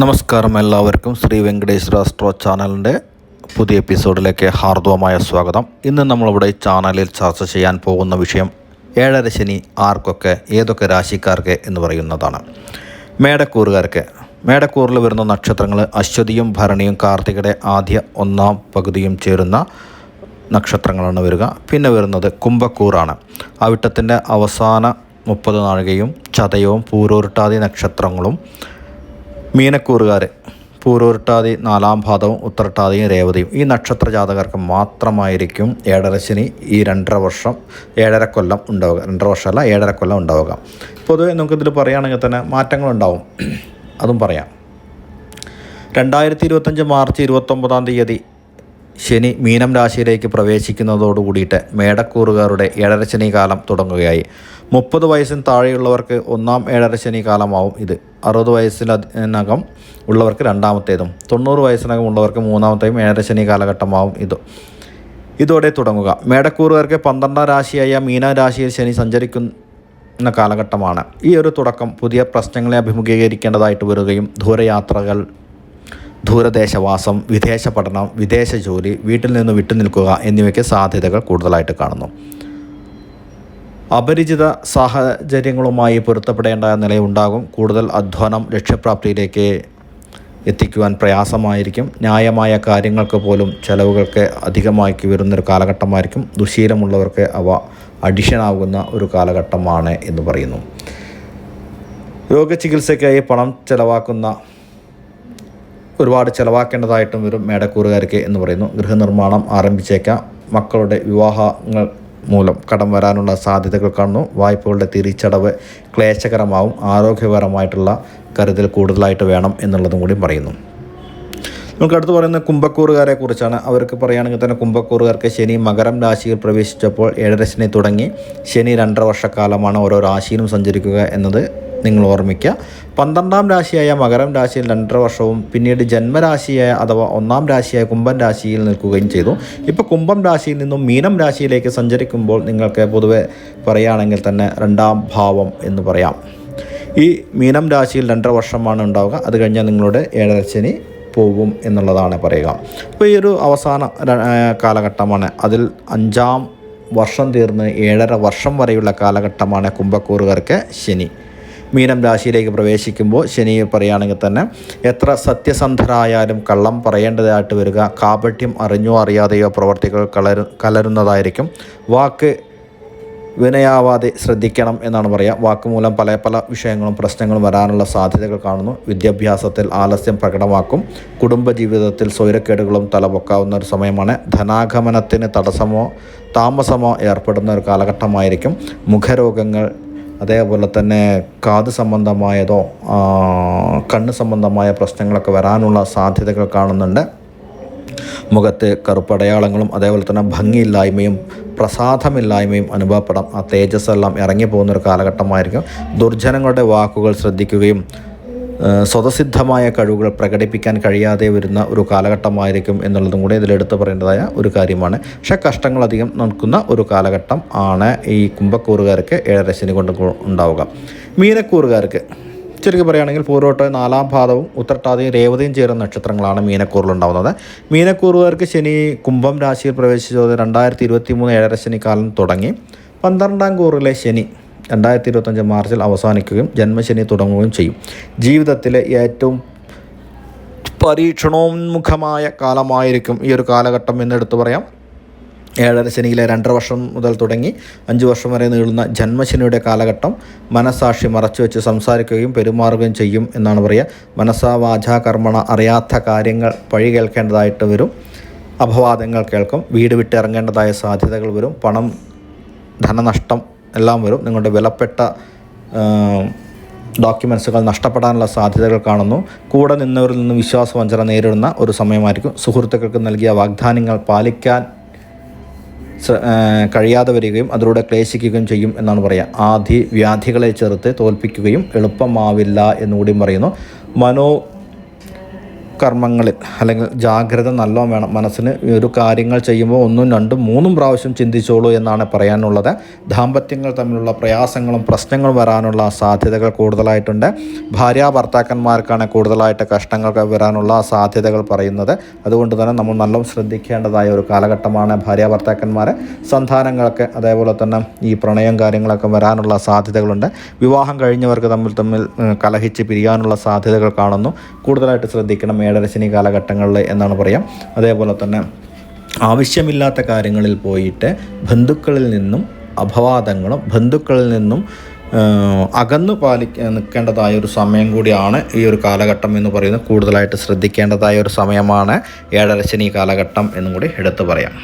നമസ്കാരം എല്ലാവർക്കും ശ്രീ വെങ്കടേശ്വര അസ്ട്രോ ചാനലിന്റെ പുതിയ എപ്പിസോഡിലേക്ക് ഹാർദവമായ സ്വാഗതം. ഇന്ന് നമ്മളിവിടെ ചാനലിൽ ചർച്ച ചെയ്യാൻ പോകുന്ന വിഷയം ഏഴര ശനി ആർക്കൊക്കെ ഏതൊക്കെ രാശിക്കാർക്ക് എന്ന് പറയുന്നതാണ്. മേടക്കൂറുകാർക്ക്. മേടക്കൂറിൽ വരുന്ന നക്ഷത്രങ്ങൾ അശ്വതിയും ഭരണിയും കാർത്തികയുടെ ആദ്യ ഒന്നാം പകുതിയും ചേരുന്ന നക്ഷത്രങ്ങളാണ് വരിക. പിന്നെ വരുന്നത് കുംഭക്കൂറാണ്. അവിട്ടത്തിന്റെ അവസാന മുപ്പത് നാഴികയും ചതയവും പൂരോരുട്ടാതി നക്ഷത്രങ്ങളും മീനക്കൂറുകാർ പൂരോരുട്ടാതി നാലാം പാദവും ഉത്തരട്ടാതിയും രേവതിയും. ഈ നക്ഷത്ര ജാതകർക്ക് മാത്രമായിരിക്കും ഏഴരശനി ഈ രണ്ടര വർഷം ഏഴര കൊല്ലം ഉണ്ടാവുക. രണ്ടര വർഷമല്ല ഏഴര കൊല്ലം ഉണ്ടാവുക. പൊതുവെ നമുക്കിതിൽ പറയുകയാണെങ്കിൽ തന്നെ മാറ്റങ്ങളുണ്ടാവും. അതും പറയാം. രണ്ടായിരത്തി ഇരുപത്തഞ്ച് മാർച്ച് ഇരുപത്തൊമ്പതാം തീയതി ശനി മീനം രാശിയിലേക്ക് പ്രവേശിക്കുന്നതോടു കൂടിയിട്ട് മേടക്കൂറുകാരുടെ ഏഴരശനി കാലം തുടങ്ങുകയായി. മുപ്പത് വയസ്സിന് താഴെയുള്ളവർക്ക് ഒന്നാം ഏഴരശനി കാലമാവും ഇത്. അറുപത് വയസ്സിനകം ഉള്ളവർക്ക് രണ്ടാമത്തേതും. തൊണ്ണൂറ് വയസ്സിനകം ഉള്ളവർക്ക് മൂന്നാമത്തെയും ഏഴരശനി കാലഘട്ടമാവും ഇത്. ഇതോടെ തുടങ്ങുക. മേടക്കൂറുകാർക്ക് പന്ത്രണ്ടാം രാശിയായ മീന രാശിയിൽ ശനി സഞ്ചരിക്കുന്ന എന്ന കാലഘട്ടമാണ്. ഈ ഒരു തുടക്കം പുതിയ പ്രശ്നങ്ങളെ അഭിമുഖീകരിക്കേണ്ടതായിട്ട് വരികയും ദൂരയാത്രകൾ ദൂരദേശവാസം വിദേശ പഠനം വിദേശ ജോലി വീട്ടിൽ നിന്ന് വിട്ടുനിൽക്കുക എന്നിവയ്ക്ക് സാധ്യതകൾ കൂടുതലായിട്ട് കാണുന്നു. അപരിചിത സാഹചര്യങ്ങളുമായി പൊരുത്തപ്പെടേണ്ട നിലയുണ്ടാകും. കൂടുതൽ അധ്വാനം ലക്ഷ്യപ്രാപ്തിയിലേക്ക് എത്തിക്കുവാൻ പ്രയാസമായിരിക്കും. ന്യായമായ കാര്യങ്ങൾക്ക് പോലും ചെലവുകൾക്ക് അധികമാക്കി വരുന്നൊരു കാലഘട്ടമായിരിക്കും. ദുശീലമുള്ളവർക്ക് അവ അഡിഷനാകുന്ന ഒരു കാലഘട്ടമാണ് എന്ന് പറയുന്നു. രോഗചികിത്സയ്ക്കായി പണം ചെലവാക്കുന്ന ഒരുപാട് ചിലവാക്കേണ്ടതായിട്ടും വരും മേടക്കൂറുകാർക്ക് എന്ന് പറയുന്നു. ഗൃഹനിർമ്മാണം ആരംഭിച്ചേക്കാം. മക്കളുടെ വിവാഹങ്ങൾ മൂലം കടം വരാനുള്ള സാധ്യതകൾ കാണുന്നു. വായ്പകളുടെ തിരിച്ചടവ് ക്ലേശകരമാവും. ആരോഗ്യപരമായിട്ടുള്ള കരുതൽ കൂടുതലായിട്ട് വേണം എന്നുള്ളതും കൂടി പറയുന്നു. നമുക്ക് അടുത്ത് പറയുന്നത് കുംഭക്കൂറുകാരെ കുറിച്ചാണ്. അവർക്ക് പറയുകയാണെങ്കിൽ തന്നെ കുംഭക്കൂറുകാർക്ക് ശനി മകരം രാശിയിൽ പ്രവേശിച്ചപ്പോൾ ഏഴരശനി തുടങ്ങി. ശനി രണ്ടര വർഷക്കാലമാണ് ഓരോ രാശിയിലും സഞ്ചരിക്കുക എന്നത്. നിങ്ങൾ ഓർമ്മിക്കുക. പന്ത്രണ്ടാം രാശിയായ മകരം രാശിയിൽ രണ്ടര വർഷവും പിന്നീട് ജന്മരാശിയായ അഥവാ ഒന്നാം രാശിയായ കുംഭം രാശിയിൽ നിൽക്കുകയും ചെയ്തു. ഇപ്പോൾ കുംഭം രാശിയിൽ നിന്നും മീനം രാശിയിലേക്ക് സഞ്ചരിക്കുമ്പോൾ നിങ്ങൾക്ക് പൊതുവെ പറയുകയാണെങ്കിൽ തന്നെ രണ്ടാം ഭാവം എന്ന് പറയാം. ഈ മീനം രാശിയിൽ രണ്ടര വർഷമാണ് ഉണ്ടാവുക. അത് കഴിഞ്ഞാൽ നിങ്ങളുടെ ഏഴര ശനി പോകും എന്നുള്ളതാണ് പറയുക. അപ്പോൾ ഈ ഒരു അവസാന കാലഘട്ടമാണ്. അതിൽ അഞ്ചാം വർഷം തീർന്ന് ഏഴര വർഷം വരെയുള്ള കാലഘട്ടമാണ് കുംഭക്കൂറുകാർക്ക് ശനി. മീനം രാശിയിലേക്ക് പ്രവേശിക്കുമ്പോൾ ശനിയെ പറയുകയാണെങ്കിൽ തന്നെ എത്ര സത്യസന്ധരായാലും കള്ളം പറയേണ്ടതായിട്ട് വരിക കാപട്യം അറിഞ്ഞോ അറിയാതെയോ പ്രവർത്തികൾ കലരു കലരുന്നതായിരിക്കും. വാക്ക് വിനയാവാതെ ശ്രദ്ധിക്കണം എന്നാണ് പറയുക. വാക്കുമൂലം പല പല വിഷയങ്ങളും പ്രശ്നങ്ങളും വരാനുള്ള സാധ്യതകൾ കാണുന്നു. വിദ്യാഭ്യാസത്തിൽ ആലസ്യം പ്രകടമാക്കും. കുടുംബജീവിതത്തിൽ സ്വൈരക്കേടുകളും തലപൊക്കാവുന്ന ഒരു സമയമാണ്. ധനാഗമനത്തിന് തടസ്സമോ താമസമോ ഏർപ്പെടുന്ന ഒരു കാലഘട്ടമായിരിക്കും. മുഖരോഗങ്ങൾ അതേപോലെ തന്നെ കാത് സംബന്ധമായതോ കണ്ണ് സംബന്ധമായ പ്രശ്നങ്ങളൊക്കെ വരാനുള്ള സാധ്യതകൾ കാണുന്നുണ്ട്. മുഖത്ത് കറുപ്പടയാളങ്ങളും അതേപോലെ തന്നെ ഭംഗിയില്ലായ്മയും പ്രസാദമില്ലായ്മയും അനുഭവപ്പെടാം. ആ തേജസ്സെല്ലാം ഒരു കാലഘട്ടമായിരിക്കും. ദുർജനങ്ങളുടെ വാക്കുകൾ ശ്രദ്ധിക്കുകയും സ്വതസിദ്ധമായ കഴിവുകൾ പ്രകടിപ്പിക്കാൻ കഴിയാതെ വരുന്ന ഒരു കാലഘട്ടമായിരിക്കും എന്നുള്ളതും കൂടി ഇതിലെടുത്ത് പറയേണ്ടതായ ഒരു കാര്യമാണ്. പക്ഷേ കഷ്ടങ്ങളധികം നിൽക്കുന്ന ഒരു കാലഘട്ടം ആണ് ഈ കുംഭക്കൂറുകാർക്ക് ഏഴര ശനി കൊണ്ട് ഉണ്ടാവുക. മീനക്കൂറുകാർക്ക് ചുരുക്കി പറയുകയാണെങ്കിൽ പൂരോട്ട് നാലാം പാദവും ഉത്രട്ടാതിയും രേവതിയും ചേരുന്ന നക്ഷത്രങ്ങളാണ് മീനക്കൂറിലുണ്ടാവുന്നത് മീനക്കൂറുകാർക്ക് ശനി കുംഭം രാശിയിൽ പ്രവേശിച്ചത് രണ്ടായിരത്തി ഇരുപത്തി മൂന്ന് ഏഴര ശനിക്കാലം കാലം തുടങ്ങി. പന്ത്രണ്ടാം കൂറിലെ ശനി രണ്ടായിരത്തി ഇരുപത്തഞ്ച് മാർച്ചിൽ അവസാനിക്കുകയും ജന്മശനി തുടങ്ങുകയും ചെയ്യും. ജീവിതത്തിലെ ഏറ്റവും പരീക്ഷണോന്മുഖമായ കാലമായിരിക്കും ഈ ഒരു കാലഘട്ടം എന്നെടുത്ത് പറയാം. ഏഴര ശനിയിലെ രണ്ടര വർഷം മുതൽ തുടങ്ങി അഞ്ച് വർഷം വരെ നീളുന്ന ജന്മശനിയുടെ കാലഘട്ടം മനസ്സാക്ഷി മറച്ചു വെച്ച് സംസാരിക്കുകയും പെരുമാറുകയും ചെയ്യും എന്നാണ് പറയുക. മനസ്സാ വാചാ കർമ്മണ അറിയാത്ത കാര്യങ്ങൾ പഴി കേൾക്കേണ്ടതായിട്ട് വരും. അപവാദങ്ങൾ കേൾക്കും. വീട് വിട്ടിറങ്ങേണ്ടതായ സാധ്യതകൾ വരും. പണം ധനനഷ്ടം എല്ലാം വരും. നിങ്ങളുടെ വിലപ്പെട്ട ഡോക്യുമെൻസുകൾ നഷ്ടപ്പെടാനുള്ള സാധ്യതകൾ കാണുന്നു. കൂടെ നിന്നവരിൽ നിന്ന് വിശ്വാസവഞ്ചന നേരിടുന്ന ഒരു സമയമായിരിക്കും. സുഹൃത്തുക്കൾക്ക് നൽകിയ വാഗ്ദാനങ്ങൾ പാലിക്കാൻ കഴിയാതെ വരികയും അതിലൂടെ ക്ലേശിക്കുകയും ചെയ്യും എന്നാണ് പറയുക. ആധി വ്യാധികളെ ചെറുത്ത് തോൽപ്പിക്കുകയും എളുപ്പമാവില്ല എന്നുകൂടിയും പറയുന്നു. മനോ കർമ്മങ്ങളിൽ അല്ലെങ്കിൽ ജാഗ്രത നല്ലോണം വേണം. മനസ്സിന് ഒരു കാര്യങ്ങൾ ചെയ്യുമ്പോൾ ഒന്നും രണ്ടും മൂന്നും പ്രാവശ്യം ചിന്തിച്ചോളൂ എന്നാണ് പറയാനുള്ളത്. ദാമ്പത്യങ്ങൾ തമ്മിലുള്ള പ്രയാസങ്ങളും പ്രശ്നങ്ങളും വരാനുള്ള സാധ്യതകൾ കൂടുതലായിട്ടുണ്ട്. ഭാര്യ ഭർത്താക്കന്മാർക്കാണ് കൂടുതലായിട്ട് കഷ്ടങ്ങൾ വരാനുള്ള സാധ്യതകൾ പറയുന്നത്. അതുകൊണ്ട് തന്നെ നമ്മൾ നല്ലോണം ശ്രദ്ധിക്കേണ്ടതായ ഒരു കാലഘട്ടമാണ് ഭാര്യ ഭർത്താക്കന്മാരെ സന്താനങ്ങളൊക്കെ അതേപോലെ തന്നെ ഈ പ്രണയം കാര്യങ്ങളൊക്കെ വരാനുള്ള സാധ്യതകളുണ്ട്. വിവാഹം കഴിഞ്ഞവർക്ക് തമ്മിൽ തമ്മിൽ കലഹിച്ച് പിരിയാനുള്ള സാധ്യതകൾ കാണുന്നു. കൂടുതലായിട്ട് ശ്രദ്ധിക്കണം ഏഴരശനി കാലഘട്ടങ്ങളിൽ എന്നാണ് പറയാം. അതേപോലെ തന്നെ ആവശ്യമില്ലാത്ത കാര്യങ്ങളിൽ പോയിട്ട് ബന്ധുക്കളിൽ നിന്നും അപവാദങ്ങളും ബന്ധുക്കളിൽ നിന്നും അകന്നു പാലി നിൽക്കേണ്ടതായ ഒരു സമയം കൂടിയാണ് ഈ ഒരു കാലഘട്ടം എന്ന് പറയുന്നത്. കൂടുതലായിട്ട് ശ്രദ്ധിക്കേണ്ടതായ ഒരു സമയമാണ് ഏഴരശനി കാലഘട്ടം എന്നും കൂടി എടുത്തു പറയാം.